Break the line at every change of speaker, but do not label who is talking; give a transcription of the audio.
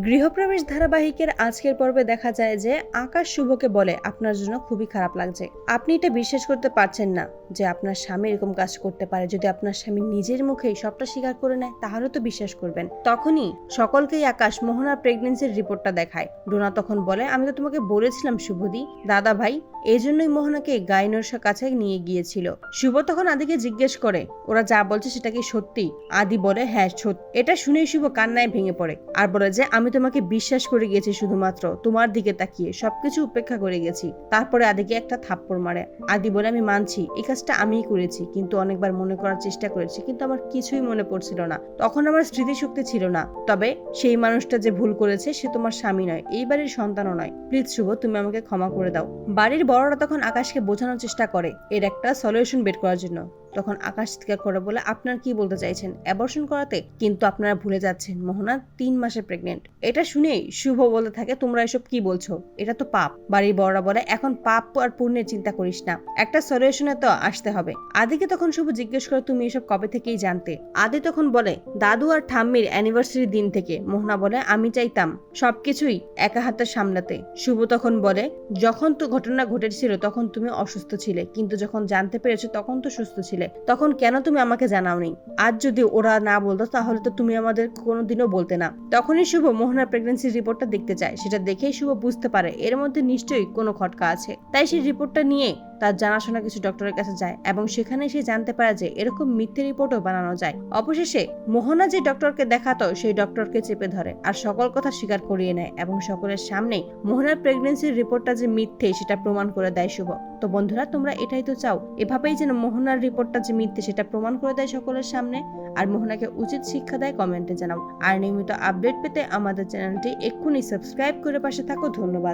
গৃহপ্রবেশ ধারাবাহিকের আজকের পর্বে দেখা যায় যে আকাশ শুভকে বলে, আপনার জন্য খুবই খারাপ লাগছে। আপনি এটা বিশ্বাস করতে পারছেন না যে আপনার স্বামী এরকম কাজ করতে পারে। যদি আপনার স্বামী নিজের মুখেই সবটা স্বীকার করে নেয়, তাহলে তো বিশ্বাস করবেন। তখনই সকলকেই আকাশ মোহনার প্রেগনেন্সির রিপোর্টটা দেখায়। ডোনা তখন বলে, আমি তো তোমাকে বলেছিলাম, শুভদি। দাদা ভাই, এই জন্যই মোহনাকে গাইনর্সার কাছে নিয়ে গিয়েছিল। শুভ তখন আদিকে জিজ্ঞেস করে, ওরা যা বলছে সেটা কি সত্যি? আদি বলে হ্যাঁ সত্যি। এটা শুনেই শুভ কান্নায় ভেঙে পড়ে। আর বলে যে আমি তোমাকে বিশ্বাস করে গেছি শুধুমাত্র। তোমার দিকে তাকিয়ে সবকিছু উপেক্ষা করে গেছি। তারপরে আদিকে একটা থাপ্পড় মারে। আদি বলে, আমি মানছি, এই কাজটা আমিই করেছি, কিন্তু অনেকবার মনে করার চেষ্টা করেছি, কিন্তু আমার কিছুই মনে পড়ছিল না। তখন আমার স্মৃতিশক্তি ছিল না। তবে সেই মানুষটা যে ভুল করেছে, সে তোমার স্বামী নয়, এই বাড়ির সন্তানও নয়। প্লিজ শুভ, তুমি আমাকে ক্ষমা করে দাও। বাড়ির বড়রা তখন আকাশকে বোঝানোর চেষ্টা করে, এর একটা সলিউশন বের করার জন্য। তখন আকাশ চিৎকার করে বলে, আপনার কি বলতে চাইছেন? অ্যাবর্শন করাতে? কিন্তু আপনারা ভুলে যাচ্ছেন, মোহনা তিন মাসে প্রেগনেন্ট এটা শুনেই শুভ বলতে থাকে, তোমরা এসব কি বলছো? এটা তো পাপ। বাড়ির বড়রা বলে, এখন পাপ আর পুণ্যের চিন্তা করিস না। একটা সলিউশনে তো আসতে হবে। আদিকে তখন শুভ জিজ্ঞেস করে, তুমি এসব কবে থেকেই জানতে? আদি তখন বলে, দাদু আর ঠাম্মির অ্যানিভার্সারি দিন থেকে। মোহনা বলে, আমি চাইতাম সবকিছুই একা হাতে সামলাতে। শুভ তখন বলে, যখন তো ঘটনা ঘটেছিল, তখন তুমি অসুস্থ ছিলে, কিন্তু যখন জানতে পেরেছ, তখন তো সুস্থ ছিলে। তখন কেন তুমি আমাকে জানাওনি? আজ যদি ওরা না বলতো, তাহলে তো তুমি আমাদের কোনোদিনও বলতে না। তখনই শুভ মোহনার প্রেগনেন্সি রিপোর্টটা দেখতে চায়। সেটা দেখেই শুভ বুঝতে পারে, এর মধ্যে নিশ্চয়ই কোনো খটকা আছে। তাই সেই রিপোর্টটা নিয়ে তার জানাশোনা কিছু ডক্টরের কাছে যায় এবং সেখানে সে জানতে পারে যে এরকম মিথ্যে রিপোর্টও বানানো যায়। অবশেষে মোহনা যে ডক্টরকে দেখাতো, সেই ডক্টরকে চেপে ধরে আর সকল কথা স্বীকার করিয়ে নেয় এবং সকলের সামনেই মোহনার প্রেগনেন্সির রিপোর্টটা যে মিথ্যে, সেটা প্রমাণ করে দেয় শুভ। তো বন্ধুরা, তোমরা এটাই তো চাও? এভাবেই যেন মোহনার রিপোর্টটা যে মিথ্যে, সেটা প্রমাণ করে দেয় সকলের সামনে? আর মোহনাকে উচিত শিক্ষা দেয় কমেন্টে জানাও। আর নিয়মিত আপডেট পেতে আমাদের চ্যানেলটি এক্ষুনি সাবস্ক্রাইব করে পাশে থাকো। ধন্যবাদ।